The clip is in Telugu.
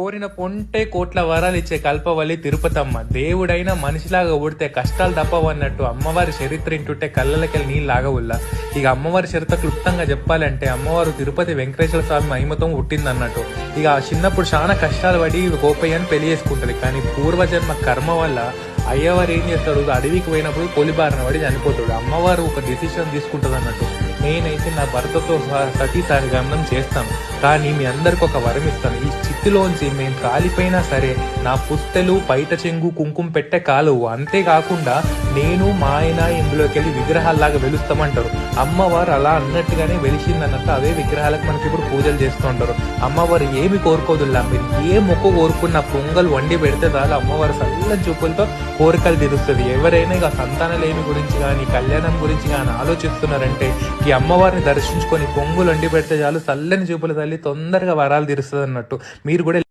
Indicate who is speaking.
Speaker 1: కోరిన పొంటే కోట్ల వరాలు ఇచ్చే కల్పవల్లి తిరుపతమ్మ. దేవుడైన మనిషిలాగా ఉడితే కష్టాలు తప్పవన్నట్టు అమ్మవారి చరిత్ర ఇంటుంటే కళ్ళలకెళ్ళి నీళ్ళు లాగవుల్లా ఇక అమ్మవారి చరిత్ర క్లుప్తంగా చెప్పాలంటే అమ్మవారు తిరుపతి వెంకటేశ్వర స్వామి మహిమతో పుట్టిందన్నట్టు. ఇక చిన్నప్పుడు చాలా కష్టాలు పడి గోపయ్యని పెళ్ళి చేసుకుంటుంది. కానీ పూర్వజన్మ కర్మ వల్ల అయ్యవారు ఏం చేస్తాడు? అడవికి పోయినప్పుడు పొలిబారిన పడి చనిపోతాడు. అమ్మవారు ఒక డిసిషన్ తీసుకుంటుంది అన్నట్టు నేనైతే నా భర్తతో సతీ సహగమనం చేస్తాను. కానీ మీ అందరికి ఒక వరం ఇస్తాను. ఈ చిత్తులోంచి మేము కాలిపోయినా సరే నా పుస్తెలు బయట చెంగు కుంకుమ పెట్టే కాలువు. అంతేకాకుండా నేను మా ఆయన ఇందులోకి వెళ్ళి విగ్రహాల్లాగా వెలుస్తామంటారు. అమ్మవారు అలా అన్నట్టుగానే వెలిసింది అన్నట్టు అవే విగ్రహాలకు మనకి ఇప్పుడు పూజలు చేస్తుంటారు. అమ్మవారు ఏమి కోరుకోదుల్లా? మీరు ఏ మొక్క కోరుకున్న పొంగల్ వండి పెడితే చాలు అమ్మవారు చల్లని చూపులతో కోరికలు తీరుస్తుంది. ఎవరైనా ఇక సంతానలేమి గురించి కానీ కళ్యాణం గురించి కానీ ఆలోచిస్తున్నారంటే ఈ అమ్మవారిని దర్శించుకొని పొంగులు వండి పెడితే చాలు చల్లని చూపుల తల్లి తొందరగా వరాలు తీరుస్తుంది అన్నట్టు మీరు కూడా